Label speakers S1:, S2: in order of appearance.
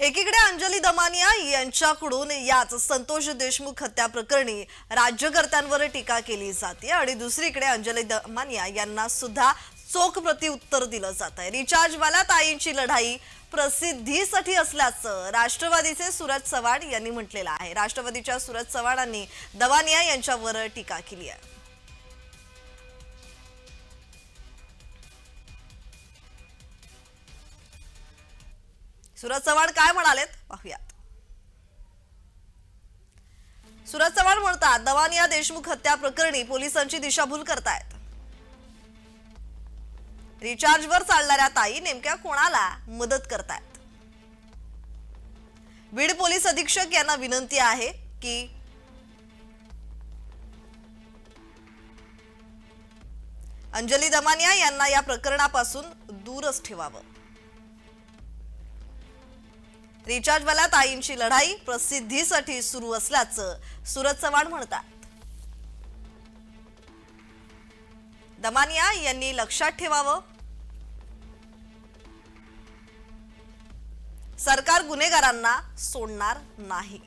S1: एकीकडे अंजली दमानिया यांच्याकडून याच संतोष देशमुख हत्या प्रकरणी राज्यकर्त्यांवर टीका केली जाते आणि दुसरीकडे अंजली दमानिया यांना सुद्धा चोख प्रतिउत्तर दिलं जात आहे. रिचार्जवाल्या ताईंची लढाई प्रसिद्धीसाठी असल्याचं राष्ट्रवादीचे सूरज चव्हाण यांनी म्हटलेलं आहे. राष्ट्रवादीच्या सूरज चव्हाणांनी दमानिया यांच्यावर टीका केली आहे. सुरज चव्हाण काय म्हणालेत? पाहूयात. सुरज चव्हाण म्हणतात दवानिया देशमुख हत्या प्रकरणी पोलिसांची दिशाभूल करतायत. रिचार्जवर चालणाऱ्या ताई नेमक्या कोणाला मदत करतायत? बीड पोलीस अधीक्षक यांना विनंती आहे की अंजली दमानिया यांना या प्रकरणापासून दूरच ठेवावं. रिचार्जवाल्या ताईंची लढाई प्रसिद्धीसाठी सुरू असल्याचं सुरज चव्हाण म्हणतात. दमानिया यांनी लक्षात ठेवावं. सरकार गुन्हेगारांना सोडणार नाही.